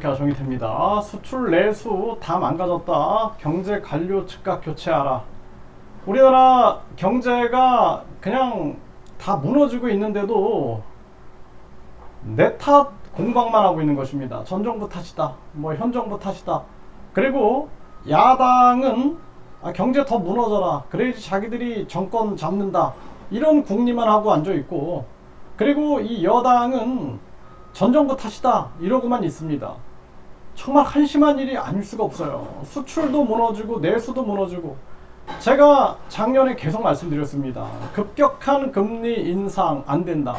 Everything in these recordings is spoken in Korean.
가정이 됩니다. 수출 내수 다 망가졌다. 경제 관료 즉각 교체하라. 우리나라 경제가 그냥 다 무너지고 있는데도 내 탓 공방만 하고 있는 것입니다. 전 정부 탓이다. 뭐 현 정부 탓이다. 그리고 야당은 아, 경제 더 무너져라. 그래야지 자기들이 정권 잡는다. 이런 궁리만 하고 앉아 있고 그리고 이 여당은 전 정부 탓이다. 이러고만 있습니다. 정말 한심한 일이 아닐 수가 없어요. 수출도 무너지고 내수도 무너지고 제가 작년에 계속 말씀드렸습니다. 급격한 금리 인상 안 된다.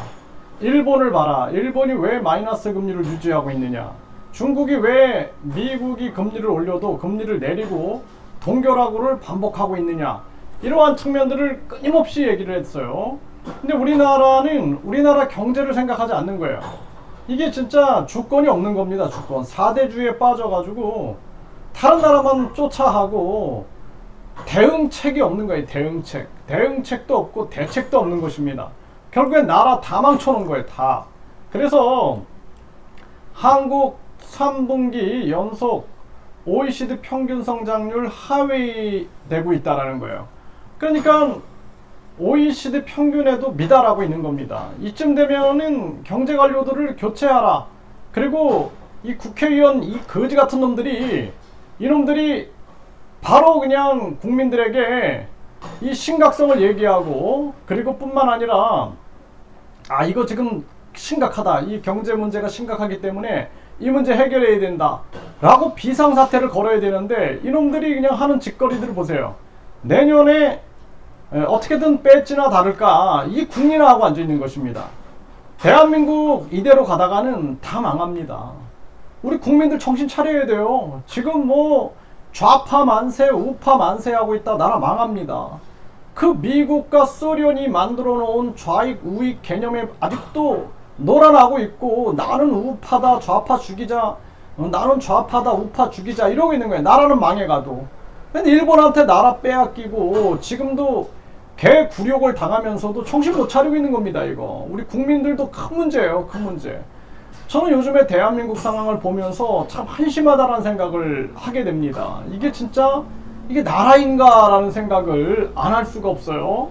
일본을 봐라. 일본이 왜 마이너스 금리를 유지하고 있느냐? 중국이 왜 미국이 금리를 올려도 금리를 내리고 동결하고를 반복하고 있느냐? 이러한 측면들을 끊임없이 얘기를 했어요. 근데 우리나라는 우리나라 경제를 생각하지 않는 거예요. 이게 진짜 주권이 없는 겁니다. 주권. 4대주의에 빠져가지고 다른 나라만 쫓아하고 대응책이 없는 거예요. 대응책. 대응책도 없고 대책도 없는 것입니다. 결국엔 나라 다 망쳐놓은 거예요. 다. 그래서 한국 3분기 연속 OECD 평균 성장률 하위 되고 있다라는 거예요. 그러니까 OECD 평균에도 미달하고 있는 겁니다. 이쯤 되면은 경제 관료들을 교체하라. 그리고 이 국회의원 이 거지 같은 놈들이 이놈들이 바로 그냥 국민들에게 이 심각성을 얘기하고 그리고 뿐만 아니라 아 이거 지금 심각하다. 이 경제 문제가 심각하기 때문에 이 문제 해결해야 된다. 라고 비상사태를 걸어야 되는데 이놈들이 그냥 하는 짓거리들을 보세요. 내년에 에, 어떻게든 뺄지나 다를까 이 국리나 하고 앉아 있는 것입니다. 대한민국 이대로 가다가는 다 망합니다. 우리 국민들 정신 차려야 돼요. 지금 뭐 좌파 만세, 우파 만세 하고 있다 나라 망합니다. 그 미국과 소련이 만들어 놓은 좌익 우익 개념에 아직도 놀아나고 있고 나는 우파다 좌파 죽이자 어, 나는 좌파다 우파 죽이자 이러고 있는 거예요. 나라는 망해가도. 근데 일본한테 나라 빼앗기고 지금도 개 굴욕을 당하면서도 정신 못 차리고 있는 겁니다. 이거 우리 국민들도 큰 문제예요. 큰 문제. 저는 요즘에 대한민국 상황을 보면서 참 한심하다라는 생각을 하게 됩니다. 이게 진짜 이게 나라인가라는 생각을 안 할 수가 없어요.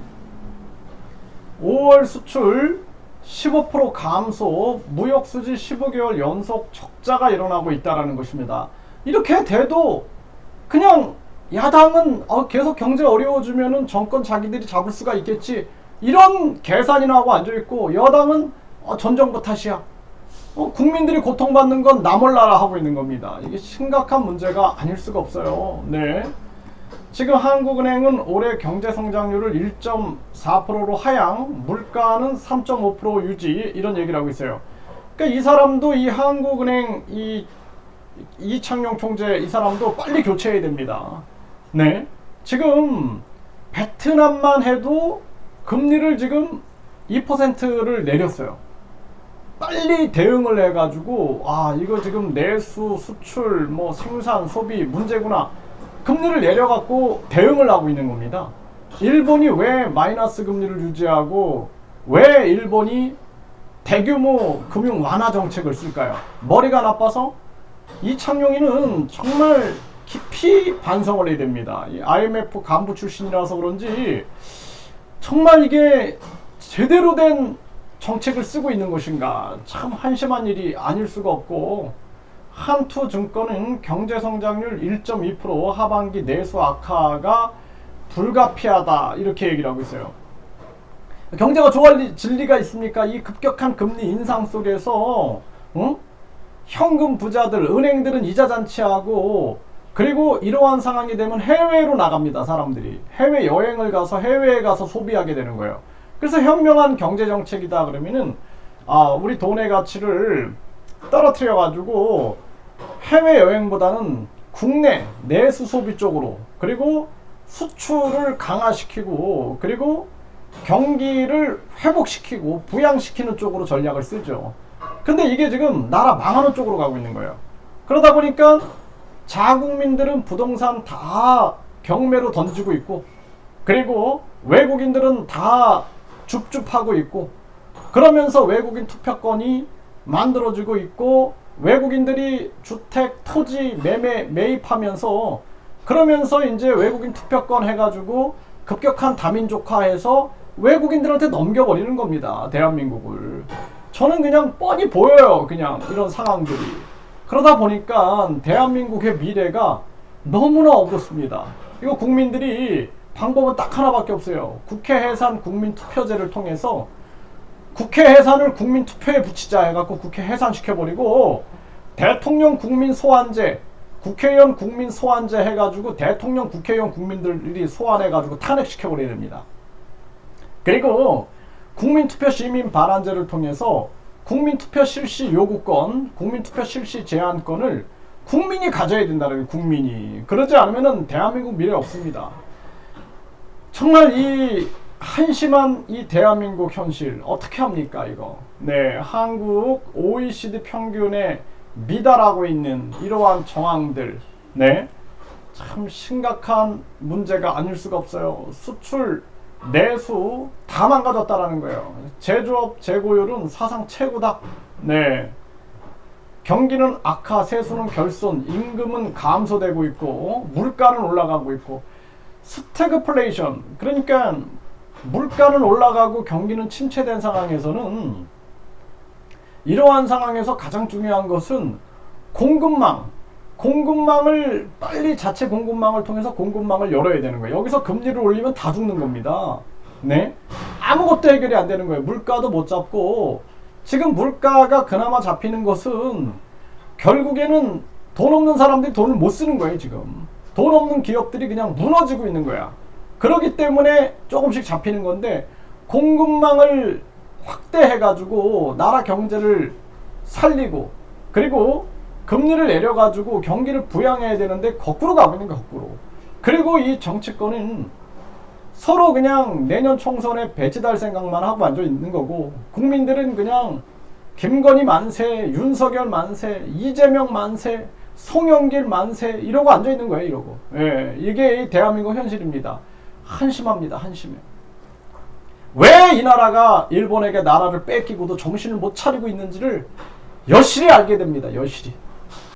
5월 수출 15% 감소, 무역 수지 15개월 연속 적자가 일어나고 있다라는 것입니다. 이렇게 돼도 그냥 야당은 어, 계속 경제 어려워지면은 정권 자기들이 잡을 수가 있겠지 이런 계산이나 하고 앉아 있고 여당은 어, 전 정부 탓이야. 어, 국민들이 고통받는 건 나 몰라라 하고 있는 겁니다. 이게 심각한 문제가 아닐 수가 없어요. 네. 지금 한국은행은 올해 경제 성장률을 1.4%로 하향, 물가는 3.5% 유지 이런 얘기를 하고 있어요. 그러니까 이 사람도 이 한국은행 이 이창용 총재 이 사람도 빨리 교체해야 됩니다. 네. 지금 베트남만 해도 금리를 지금 2%를 내렸어요. 빨리 대응을 해가지고 아 이거 지금 내수 수출 뭐 생산 소비 문제구나 금리를 내려갖고 대응을 하고 있는 겁니다. 일본이 왜 마이너스 금리를 유지하고 왜 일본이 대규모 금융 완화 정책을 쓸까요? 머리가 나빠서 이창용이는 정말 깊이 반성을 해야 됩니다. 이 IMF 간부 출신이라서 그런지 정말 이게 제대로 된 정책을 쓰고 있는 것인가 참 한심한 일이 아닐 수가 없고 한투 증권은 경제 성장률 1.2% 하반기 내수 악화가 불가피하다 이렇게 얘기를 하고 있어요. 경제가 좋아질 리가 있습니까? 이 급격한 금리 인상 속에서 응? 현금 부자들, 은행들은 이자 잔치하고 그리고 이러한 상황이 되면 해외로 나갑니다. 사람들이 해외 여행을 가서 해외에 가서 소비하게 되는 거예요. 그래서 현명한 경제 정책이다 그러면은 아 우리 돈의 가치를 떨어뜨려 가지고 해외 여행보다는 국내 내수 소비 쪽으로 그리고 수출을 강화시키고 그리고 경기를 회복시키고 부양시키는 쪽으로 전략을 쓰죠. 근데 이게 지금 나라 망하는 쪽으로 가고 있는 거예요. 그러다 보니까 자국민들은 부동산 다 경매로 던지고 있고 그리고 외국인들은 다 줍줍하고 있고 그러면서 외국인 투표권이 만들어지고 있고 외국인들이 주택, 토지 매매 매입하면서 그러면서 이제 외국인 투표권 해가지고 급격한 다민족화해서 외국인들한테 넘겨버리는 겁니다. 대한민국을. 저는 그냥 뻔히 보여요. 그냥 이런 상황들이. 그러다 보니까 대한민국의 미래가 너무나 어둡습니다. 이거 국민들이 방법은 딱 하나밖에 없어요. 국회 해산 국민 투표제를 통해서 국회 해산을 국민 투표에 붙이자 해갖고 국회 해산 시켜버리고 대통령 국민 소환제, 국회의원 국민 소환제 해가지고 대통령 국회의원 국민들이 소환해가지고 탄핵시켜버려야 됩니다. 그리고 국민투표 시민 발안제를 통해서 국민투표 실시 요구권, 국민투표 실시 제한권을 국민이 가져야 된다는. 국민이 그러지 않으면은 대한민국 미래 없습니다. 정말 이 한심한 이 대한민국 현실 어떻게 합니까 이거? 네, 한국 OECD 평균에 미달하고 있는 이러한 정황들, 네, 참 심각한 문제가 아닐 수가 없어요. 수출 내수 다 망가졌다라는 거예요. 제조업 재고율은 사상 최고다. 네. 경기는 악화, 세수는 결손, 임금은 감소되고 있고 물가는 올라가고 있고 스태그플레이션 그러니까 물가는 올라가고 경기는 침체된 상황에서는 이러한 상황에서 가장 중요한 것은 공급망 공급망을 빨리 자체 공급망을 통해서 공급망을 열어야 되는 거예요. 여기서 금리를 올리면 다 죽는 겁니다. 네? 아무것도 해결이 안 되는 거예요. 물가도 못 잡고 지금 물가가 그나마 잡히는 것은 결국에는 돈 없는 사람들이 돈을 못 쓰는 거예요, 지금. 돈 없는 기업들이 그냥 무너지고 있는 거야. 그렇기 때문에 조금씩 잡히는 건데 공급망을 확대해 가지고 나라 경제를 살리고 그리고 금리를 내려가지고 경기를 부양해야 되는데 거꾸로 가고 있는 거 거꾸로. 그리고 이 정치권은 서로 그냥 내년 총선에 배치달 생각만 하고 앉아 있는 거고 국민들은 그냥 김건희 만세, 윤석열 만세, 이재명 만세, 송영길 만세 이러고 앉아 있는 거예요, 이러고. 예, 이게 이 대한민국 현실입니다. 한심합니다, 한심해. 왜 이 나라가 일본에게 나라를 뺏기고도 정신을 못 차리고 있는지를 여실히 알게 됩니다, 여실히.